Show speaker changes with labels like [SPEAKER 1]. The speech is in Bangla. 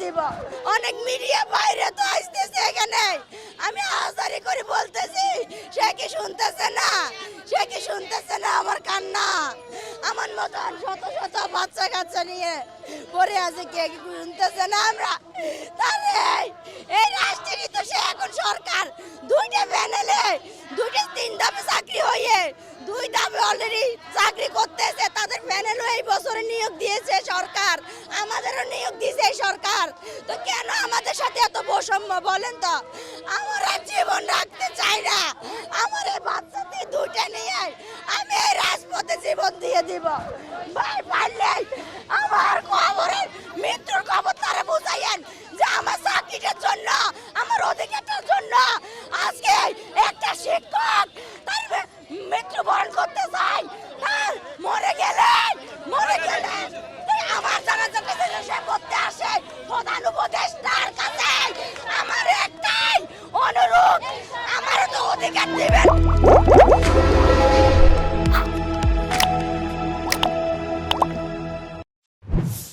[SPEAKER 1] দিব। অনেক মিডিয়া বাইরে তো আসতেছে এখানে। আমি আজারি করে বলতেছি, সে কি শুনতেছে না? সে কি শুনতেছে না আমার কান্না? আমার মতন শত শত বাচ্চা কাচ্চা নিয়ে পড়ে আছে কে কি শুনতেছে না আমরা? তাহলে এই- রাষ্ট্রেরই তো সে এখন সরকার। দুইটা প্যানেলে দুইটা তিন ধাপে চাকরি হয়ে দুই ধাপে অলরেডি প্যানেলও এই বছরে নিয়োগ দিয়েছে সরকার। আমাদেরও নিয়োগ দিয়েছে সরকার। তো কেন আমাদের সাথে এত বৈষম্য বলেন তো? আমরা জীবন রাখতে চাই না। আমার এই বাচ্চাতে দুইটা নিয়ে আমি এই রাজপথে জীবন দিয়ে দিব। ভাই, পারলে আমার খবরের মৃত্যুর খবর তারা বুঝাইয়েন যে আমার চাকরিটার জন্য, আমার অধিকারটার জন্য আজকে একটা শিক্ষক ลิกันชีวิต